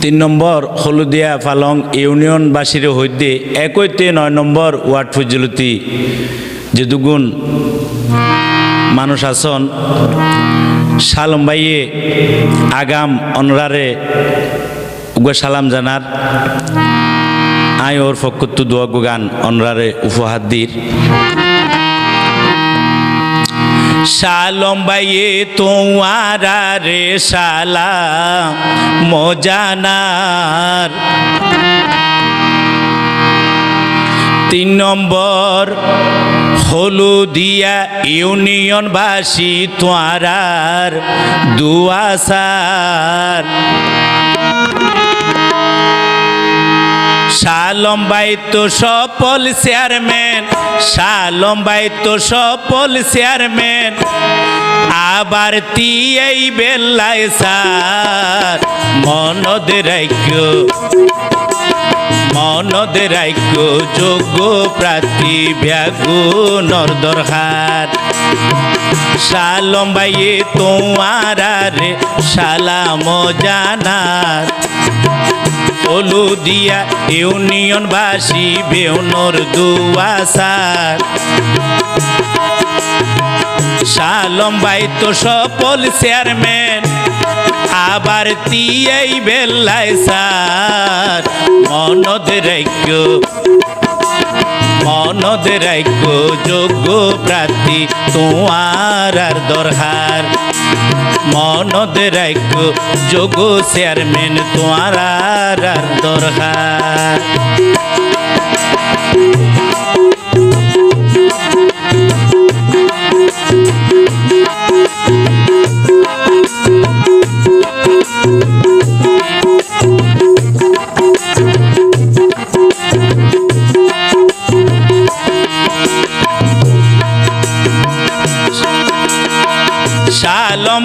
তিন নম্বর হলুদিয়া ফালং ইউনিয়নবাসীর হইতে একইতে নয় নম্বর ওয়ার্ড ফজিলতি। যে দুগুণ মানুষ আসন সালম্বাইয়ে আগাম অনরারে উগা সালাম জানার। আয় ওর ফকত্তু দোয়া গুগান অনরারে উপহার সালম্বাইয়ে তোমারা রে সালাম মজানার। তিন নম্বর হলুদিয়া ইউনিয়নবাসী তোয়ারার দুয়াসার শালম্বাই তো সফল চেয়ারম্যান শালম্বাই তো সফল চেয়ারম্যান। আবার তিয়াই বেল্লাই সার মনদ রাখ্য মনদ রাখ্য যোগ্য প্রার্থী ব্যাগু নরদরহার শালম্বাইয়ে তোমারা রে সালাম জানার হলুদিয়া ইউনিয়নবাসী বেউনর দুয়াসার শালম্বাই তো সফল চেয়ারম্যান আবার তিয়াই বেল্লাই সার। মনদ রাখ্য মনদ রাখ্য যোগ্য প্রার্থী তোমার আর দরকার মনদ রাখ্য যোগ্য চেয়ারম্যান তোমার আর দরকার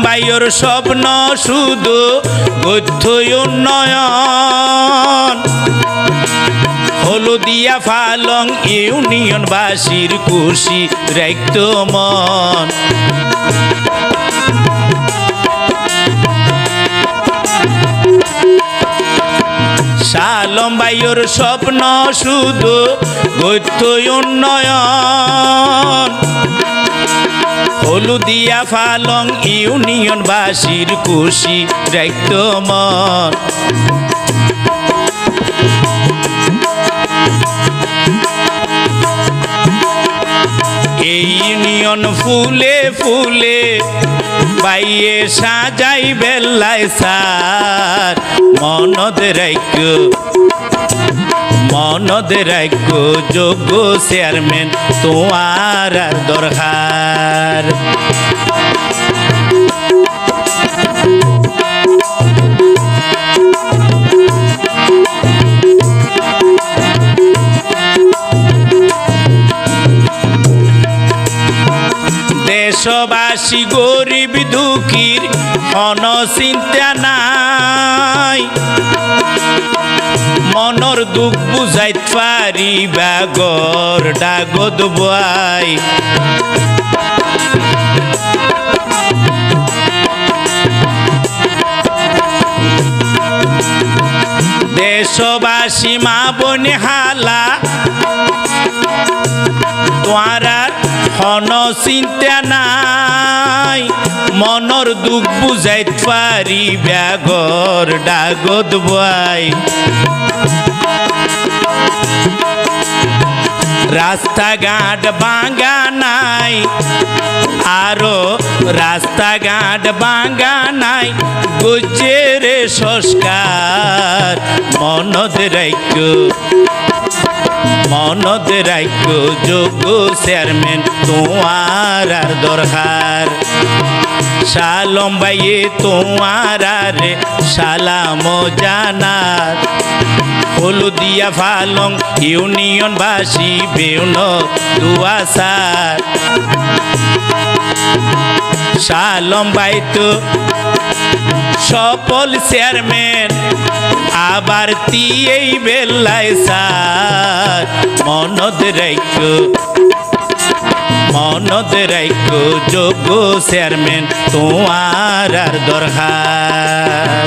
শালম্বাইয়ের স্বপ্ন শুধু গদ্য উন্নয়ন। হলুদিয়া ফালং ইউনিয়নবাসীর খুশি রাখত মন। শালম্বাইয়ের স্বপ্ন শুধু গদ্য উন্নয়ন। হলুদিয়া ফালং ইউনিয়নবাসীর খুশি রাখত মন। এই ইউনিয়ন ফুলে ফুলে বাইয়ে সাজাই বেল্লাই সার মনদ রাখ। মনদ রাখ যোগ্য চেয়ারম্যান তোমার দরকার। দেশবাসী গরিব দুঃখীর অনচিন্তা নাই। মনৰ দুখ বুজাইত পাৰিবা গৰ ডাগত বোৱাই দেশবাসী মা বনে হালা হন চিন্তা নাই। মনৰ দুখ বুজাইত পাৰি ব্যাগৰ ডাগত বাই রাস্তাঘাট ভাঙা নাই, আরও রাস্তাঘাট ভাঙা নাই। গুজের সংস্কার মনদ রাখ মনদ রাখ যোগ চেয়ারম্যান, তোমার আর দরকার। সালম্বাইয়ে তোমার আর সালাম জানার হলুদিয়া ফালং ইউনিয়নবাসী বেউন দুয়াসার সালম্বাই তো সফল চেয়ারম্যান, আবার তিয়েই বেল্লাই সার মনদ রাখ মনদ রাইক যোগ্য চেয়ারম্যান তোমার আর দরকার।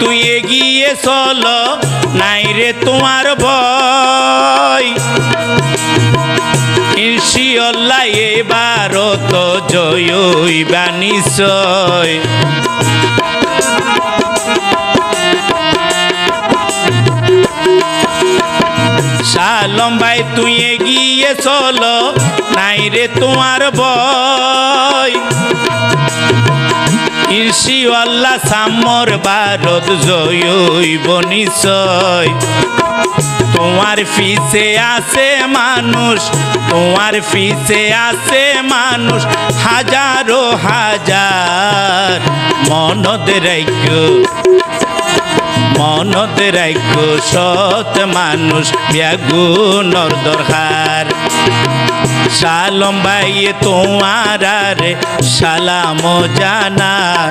তুই এগিয়ে চল, নাই রে তোমার ভয়। ইনশিয়াল্লাহ এবার তো জয়ই নিশ্চয়। শালম ভাই তুই এগিয়ে চল, নাই রে তোমার বয় ইনশিওয়াল্লাহ সামর ভারত জয়ইব নিশ্চয় তোমার ফিসে আছে মানুষ, তোমার ফিসে আছে মানুষ, হাজারো হাজার মনত রাইক্য মনত রাইক্য সৎ মানুষ ব্যাগুনর দরকার। সালম তোমার রে, সালাম জানার।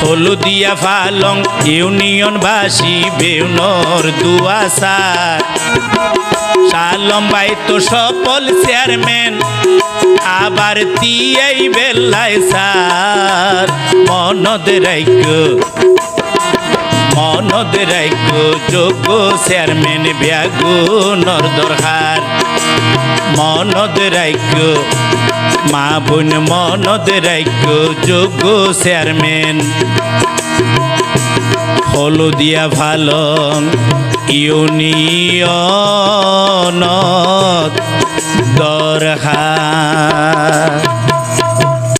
হলুদিয়া ফালং ইউনিয়নবাসী বেউনর দুয়াশার সালম ভাই তো সফল চেয়ারম্যান, আবার তিয়াই বেল্লাই সার। মনদ রাইক রাইক যোগ্য চেয়ারম্যান ব্যাগুনর দরকার মনদ রাইক মা বোন মনদ রাইক যোগ্য চেয়ারম্যান। হলদিয়া ভালং ইউনিয়ন দরকার।